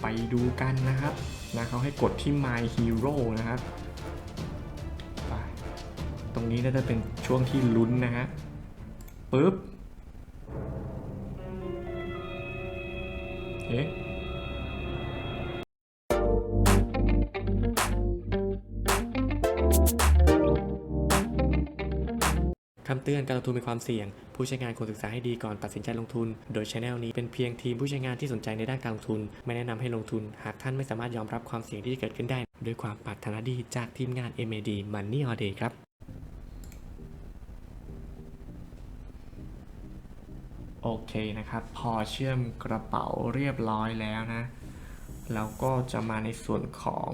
ไปดูกันนะครับนะเขาให้กดที่ My Hero นะครับไปตรงนี้น่าจะเป็นช่วงที่ลุ้นนะฮะปึ๊บเอ๊ะ คำเตือนการลงทุนมีความเสี่ยง ผู้ใช้งานควรศึกษาให้ดีก่อนตัดสินใจลงทุน โดยช anel นี้เป็นเพียงทีมผู้ใช้งานที่สนใจในด้านการลงทุน ไม่แนะนำให้ลงทุน หากท่านไม่สามารถยอมรับความเสี่ยงที่จะเกิดขึ้นได้ ด้วยความปรารถนาดีจากทีมงาน MAD Money All Day ครับโอเคนะครับ พอเชื่อมกระเป๋าเรียบร้อยแล้วนะ เราก็จะมาในส่วนของ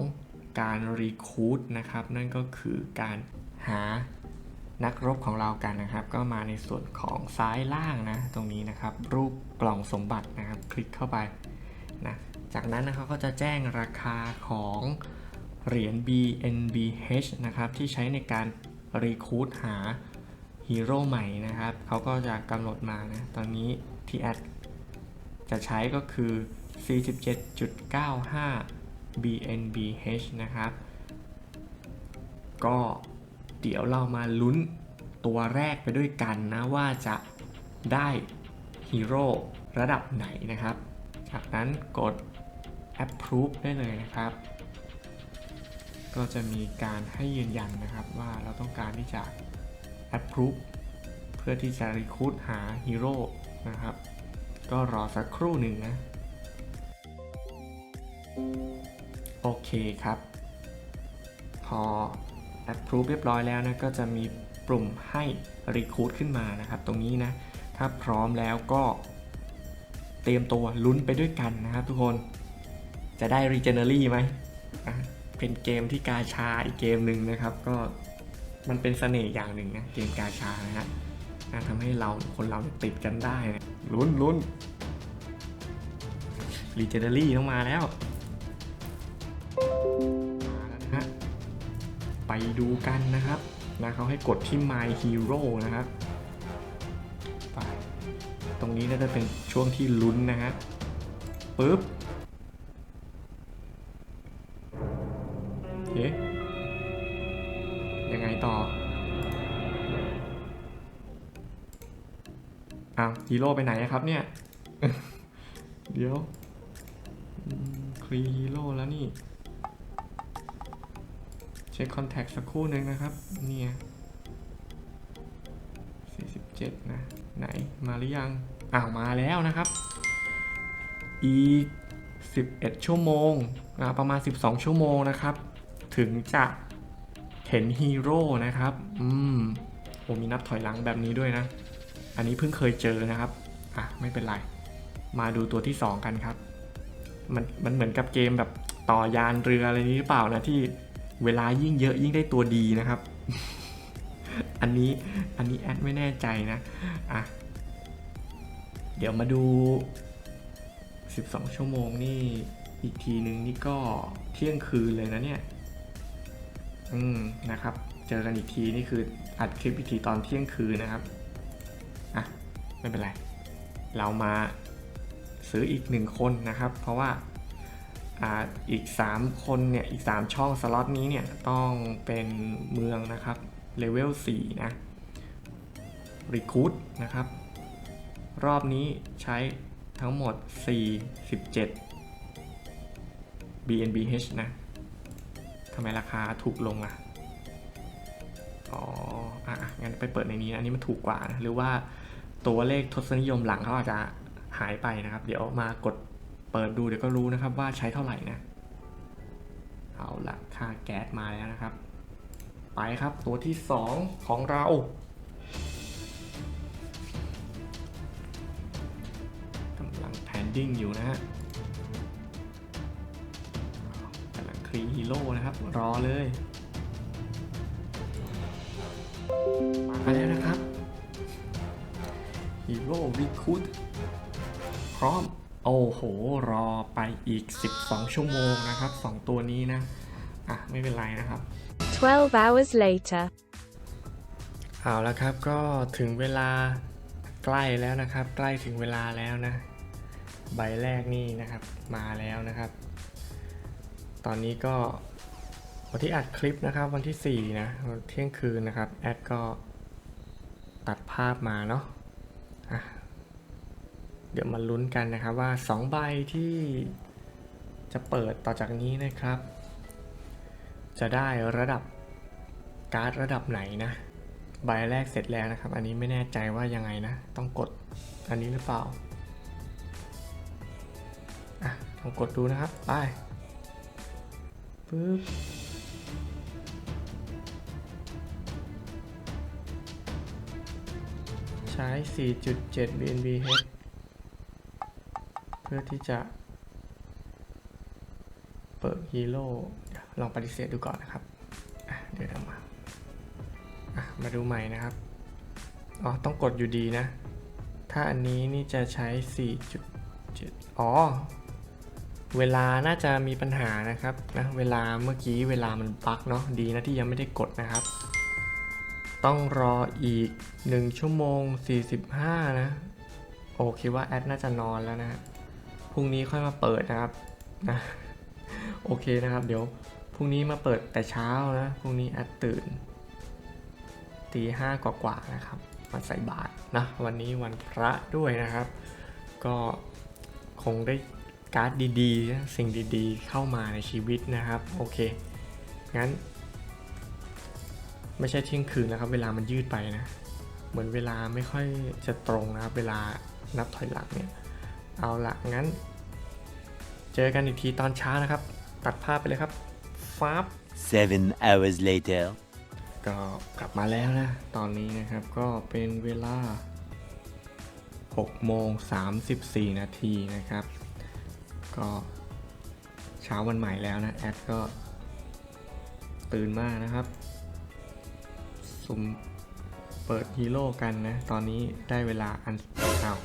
การรีคูดนะครับ นั่นก็คือการหา นักรบของเรากันนะครับ ก็มาในส่วนของซ้ายล่างนะตรงนี้นะครับ รูปกล่องสมบัตินะครับ คลิกเข้าไปนะจากนั้นนะครับก็จะแจ้งราคาของเหรียญ BNBH นะครับที่ใช้ในการรีคูดหาฮีโร่ใหม่นะครับเขาก็จะกำหนดมานะตอนนี้ที่แอดจะใช้ก็คือ 47.95 BNBH นะครับ ก็ เดี๋ยวเรามาลุ้นตัวแรกไปด้วยกันนะว่าจะได้ฮีโร่ระดับไหนนะครับ จากนั้นกด approve ได้เลยนะครับ ก็จะมีการให้ยืนยันนะครับว่าเราต้องการที่จะ approve เพื่อที่จะ recruit หาฮีโร่นะครับ ก็รอสักครู่หนึ่งนะ โอเคครับ พอ approve เรียบร้อยแล้วนะก็จะมีปุ่มให้ recruit ขึ้นมานะครับ ตรงนี้นะ ถ้าพร้อมแล้วก็เตรียมตัวลุ้นไปด้วยกันนะครับทุกคนจะได้ regenerate ไหมเป็นเกมที่กาชาอีกเกมหนึ่งนะครับ ก็มันเป็นเสน่ห์อย่างหนึ่งนะเกมกาชานะฮะอะทำให้เราคนเราติดกันได้นะลุ้นลุ้น regenerate ต้องมาแล้วมาแล้ว ดูกันนะครับนะเขาให้กดที่ My Hero นะครับไปตรงนี้น่าจะเป็นช่วงที่ลุ้นนะฮะปึ๊บเอ๊ะยังไงต่ออ้าวฮีโร่ไปไหนครับเนี่ย เดี๋ยวครีฮีโร่แล้วนี่ เช็คคอนแทคสักครู่หนึ่งนะครับ เนี่ย47 นะ ไหนมาหรือยัง อ้าวมาแล้วนะครับ อีก 11 ชั่วโมงประมาณ 12 ชั่วโมงนะครับ ถึงจะเห็นฮีโร่นะครับ อืมโอ้มีนับถอยหลังแบบนี้ด้วยนะ อันนี้เพิ่งเคยเจอนะครับ อะ ไม่เป็นไร มาดูตัวที่ 2 กันครับ มันมันเหมือนกับเกมแบบต่อยานเรืออะไรนี้หรือเปล่านะที่ เวลายิ่งเยอะยิ่งได้ตัวดีนะครับ อันนี้อันนี้แอดไม่แน่ใจนะ อะ เดี๋ยวมาดู 12 ชั่วโมงนี่อีกทีนึงนี่ก็เที่ยงคืนเลยนะเนี่ย อืมนะครับ เจอกันอีกทีนี่คืออัดคลิปอีกทีตอนเที่ยงคืนนะครับ อะ ไม่เป็นไร เรามาซื้ออีกหนึ่งคนนะครับ เพราะว่า อีก 3 คนเนี่ยอีก 3 ช่องสล็อตนี้เนี่ยต้องเป็นเมืองนะครับเลเวล4นะ Recruit นะครับ รอบนี้ใช้ทั้งหมด 47 BNBH นะทำไมราคาถูกลงอะอ๋ออะอะงั้นไปเปิดในนี้นะอันนี้มันถูกกว่านะหรือว่าตัวเลขทศนิยมหลังเขาอาจจะหายไปนะครับ เดี๋ยวมากด เปิดดูเดี๋ยวก็รู้นะครับว่าใช้เท่าไหร่นะ เอาละค่าแก๊สมาแล้วนะครับ ไปครับตัวที่ 2 ของเรา กำลังแพนดิ้งอยู่นะฮะกำลังครีฮีโร่นะครับ รอเลย มาแล้วนะครับฮีโร่วิคุดพร้อม โอ้โห รอไปอีก 12 ชั่วโมงนะครับ 2 ตัวนี้นะ อะ ไม่เป็นไรนะครับ 12 hours later. เอาละครับก็ถึงเวลาใกล้แล้วนะครับ ใกล้ถึงเวลาแล้วนะ ใบแรกนี่นะครับมาแล้วนะครับ ตอนนี้ก็วันที่อัดคลิปนะครับวันที่ 4 นะเที่ยงคืนนะครับ แอดก็ตัดภาพมาเนาะอะ เดี๋ยวมาลุ้นกันนะครับว่า 2 ใบที่จะเปิดต่อจากนี้นะครับ จะได้ระดับการ์ดระดับไหนนะ ใบแรกเสร็จแล้วนะครับ อันนี้ไม่แน่ใจว่ายังไงนะ ต้องกดอันนี้หรือเปล่าอะลองกดดูนะครับ ไปปึ๊บใช้ 4.7 BNBH เพื่อที่จะเปิดฮีโร่ลองปฏิเสธดูก่อนนะครับ เดี๋ยวเรามามาดูใหม่นะครับ อ๋อ ต้องกดอยู่ดีนะ ถ้าอันนี้นี่จะใช้ 4.7 อ๋อ เวลาน่าจะมีปัญหานะครับนะ เวลาเมื่อกี้เวลามันบั๊กเนาะ ดีนะที่ยังไม่ได้กดนะครับ ต้องรออีก 1 ชั่วโมง 45 นะ โอเคว่าแอดน่าจะนอนแล้วนะ รุ่งนี้ค่อยมาเปิดนะครับนะโอเคนะครับ เดี๋ยวพรุ่งนี้มาเปิดแต่เช้านะพรุ่งนี้แอดตื่นตีห้ากว่าๆนะครับมาใส่บาตรนะวันนี้วันพระด้วยนะครับ ก็คงได้การ์ดดีๆ สิ่งดีๆ เข้ามาในชีวิตนะครับ โอเค งั้น ไม่ใช่เที่ยงคืนนะครับ เวลามันยืดไปนะ เหมือนเวลาไม่ค่อยจะตรงนะครับ เวลานับถอยหลังเนี่ย เอาละงั้น เจอกันอีกทีตอนเช้านะครับ ตัดภาพไปเลยครับฟ้าบ Seven hours later. ก็กลับมาแล้วนะ ตอนนี้นะครับก็เป็นเวลา6โมง34 นาทีนะครับ ก็เช้าวันใหม่แล้วนะ แอดก็ ตื่นมากนะครับสุ่มเปิดฮีโร่กันนะ ตอนนี้ได้เวลาอันเอาว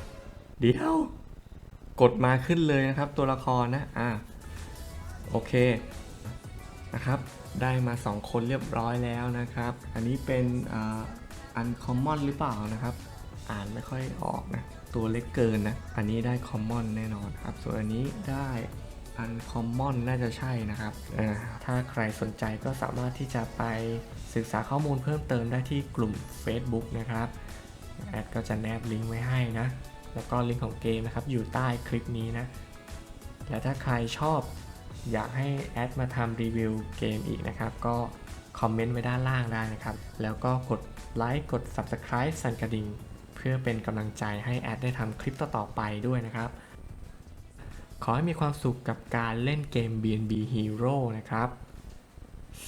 เดี๋ยว กดมาขึ้นเลยนะครับ ตัวละครนะอ่าโอเคนะครับ ได้มา 2 คนเรียบร้อยแล้วนะครับ อันนี้เป็นอันคอมมอนหรือเปล่านะครับ อ่านไม่ค่อยออกนะตัวเล็กเกินนะ อันนี้ได้คอมมอนแน่นอนครับ ส่วนอันนี้ได้อันคอมมอนน่าจะใช่นะครับอ่าถ้าใครสนใจก็สามารถที่จะไปศึกษาข้อมูลเพิ่มเติมได้ที่กลุ่ม Facebook นะครับ แอดก็จะแนบลิงก์ไว้ให้นะ แล้วก็ลิงก์ของเกมนะครับอยู่ใต้คลิปนี้นะ และถ้าใครชอบอยากให้แอดมาทำรีวิวเกมอีกนะครับ ก็คอมเมนต์ไว้ด้านล่างได้นะครับ แล้วก็กดไลค์กด Subscribe สั่นกระดิ่ง เพื่อเป็นกำลังใจให้แอดได้ทำคลิปต่อๆไปด้วยนะครับ ขอให้มีความสุขกับการเล่นเกม BNB Hero นะครับ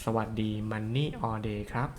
สวัสดี Money All Day ครับ